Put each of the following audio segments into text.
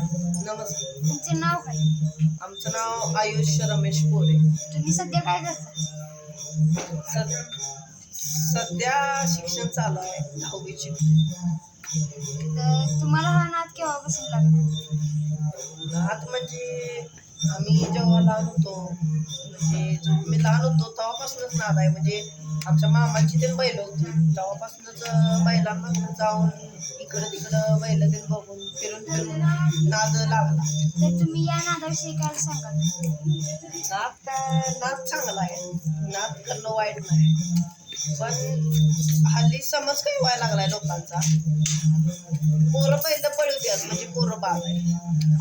नमस्कार. तुमचे नाव काय? आमचं नाव आयुष रमेश पोरे. तुम्ही सध्या काय करता? सद सध्या शिक्षण चालू आहे दहावीची तर तुम्हाला हा नाद केव्हापासून लागला? नात म्हणजे आम्ही जेव्हा लहान होतो म्हणजे जेव्हा मी लहान होतो तेव्हापासूनच नाद आहे. म्हणजे आमच्या मामाची ते बैल होती. तेव्हापासूनच बैलांना जाऊन इकडं तिकडं बैल ते बघून फिरून फिरून नाद लागला. तर तुम्ही या नादाविषयी काय सांगाल? नाद काय नाद चांगला आहे. नाद करणं वाईट नाही. पण हल्ली समज काही व्हायला लागलाय लोकांचा. पोरं पहिलं पळवतात म्हणजे बाद आहे.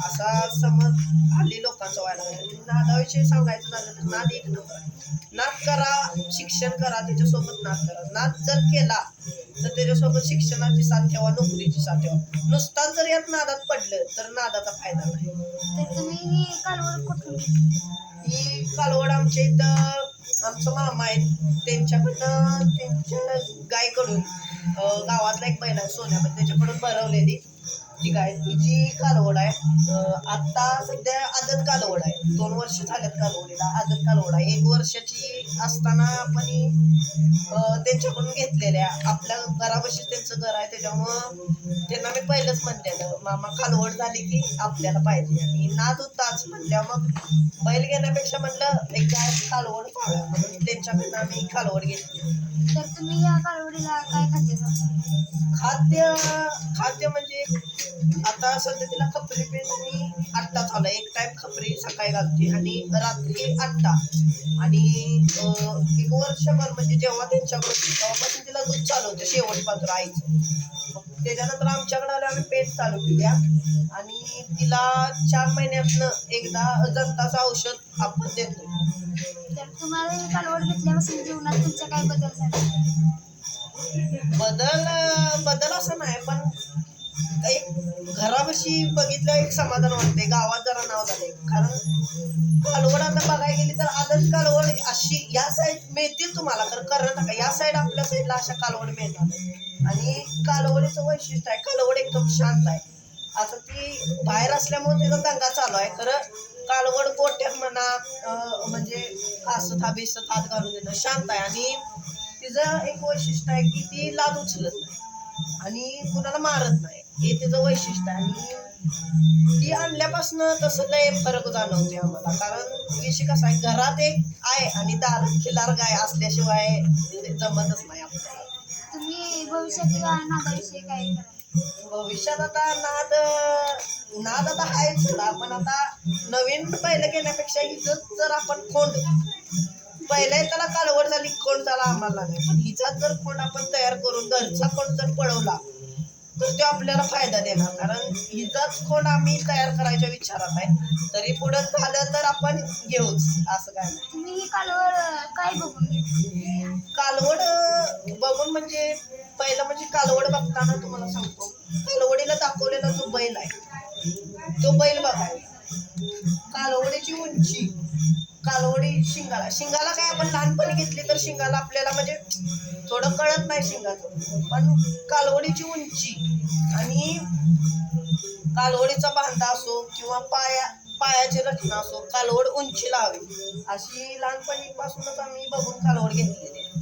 असा समज हल्ली लोकांचा व्हायला लागलाय नादाविषयी सांगायचं झालं तर नाद एक नंबर आहे. नाद करा शिक्षण करा त्याच्यासोबत नाद करा. नाद जर केला तर त्याच्यासोबत शिक्षणाची साथ ठेवा नोकरीची साथ ठेवा. नुसताच जर यात नादात पडलं तर नादाचा फायदा नाही. ही कालवड? ही आमच्या इथं आमचं मामा आहे त्यांच्याकडनं त्यांच्या गायकडून गावातला एक बैल आहे सोन्यामध्ये त्याच्याकडून भरवलेली. ठीक आहे तुझी कालवड आहे आता सध्या आदत कालवड आहे. दोन वर्ष झाल्यात कालवडीला. आदत कालवड आहे. एक वर्षाची असताना आपण त्यांच्याकडून घेतलेल्या आपल्या घरापाशी त्यांचं घर आहे त्याच्यामुळं त्यांना मी पहिलंच म्हणलेलं मामा कालवड झाली की आपल्याला पाहिजे. आणि नाद होताच म्हणल्या मग बैल घेण्यापेक्षा म्हणलं एक गाय कालवड पाहाव्या म्हणून त्यांच्याकडनं आम्ही कालवड घेतली. तर तुम्ही या कालवडीला काय खाद्य सांगता खाद्य खाद्य म्हणजे आता सध्या तिला खपरी पेन आणि आट्टा आहे एक टाइम खपरी सकाळी घालते आणि रात्री आट्टा. आणि एक वर्षभर म्हणजे जेव्हा त्यांच्याकडे तेव्हापासून तिला दूध चालू होतं शेवट पात्र आईचं. मग त्याच्यानंतर आमच्याकडे आले आम्ही पेन चालू केल्या. आणि तिला चार महिन्यातनं एकदा जंताचं औषध आपण देतो. तुम्हाला ही कालवड घेतल्यापासून जीवनात तुमच्या काय बदल झाले? बदल बदल असं नाही पण एक घरापाशी बघितलं एक समाधान वाटते गावात जरा नाव झाले कारण कालवड आता बघायला गेली तर आदत कालवड अशी या साईड मिळतील तुम्हाला तर कर्नाटक या साईड आपल्या साईडला अशा कालवड मिळतात. आणि कालवडीचं वैशिष्ट्य आहे कालवड एकदम शांत आहे. आता ती बाहेर असल्यामुळे तिथं दंगा चालू आहे. खरं कालवड गोट्यात म्हणा म्हणजे असं था बेस हात घालून देणं. शांत आहे. आणि तिचं एक वैशिष्ट्य आहे की ती लाद उचलत नाही. आणि कुणाला मारत नाही. हे तिचं वैशिष्ट्य आहे. आणि ती आणल्यापासनं तसं लय फरक जाणवते आम्हाला. कारण विषय कसा आहे घरात एक आहे आणि दार खिलार गाय असल्याशिवाय जमतच नाही आपल्याला. भविष्यात नादाविषयी काय भविष्यात आता नाद नाद आता आहेच सोडा. पण आता नवीन पहिलं घेण्यापेक्षा हिचंच जर आपण खोंड पहिल्या त्याला कालवड झाली खोंड झाला आम्हाला लागेल. पण हिचाच जर खोंड आपण तयार करून घरचा खोंड जर पळवला तर तो आपल्याला फायदा देणार. कारण हिचाच खोंड आम्ही तयार करायच्या विचारात आहे. तरी पुढे झालं तर आपण घेऊच असं काय नाही. तुम्ही ही कालवड काय बघून घेतली? कालवड अं, बघून म्हणजे पहिलं म्हणजे कालवड बघताना तुम्हाला सांगतो. कालवडीला दाखवलेला जो बैल आहे तो बैल बघायचा कालवडीची उंची. कालवडी शिंगाला. शिंगाला काय आपण लहानपणी घेतली तर शिंगाला आपल्याला म्हणजे थोडं कळत नाही शिंगाचं. पण कालवडीची उंची आणि कालवडीचा बांधा असो किंवा पाया पायाची रचना असो कालवड उंचीला हवी. अशी लहानपणीपासूनच आम्ही बघून कालवड घेतलेली आहे.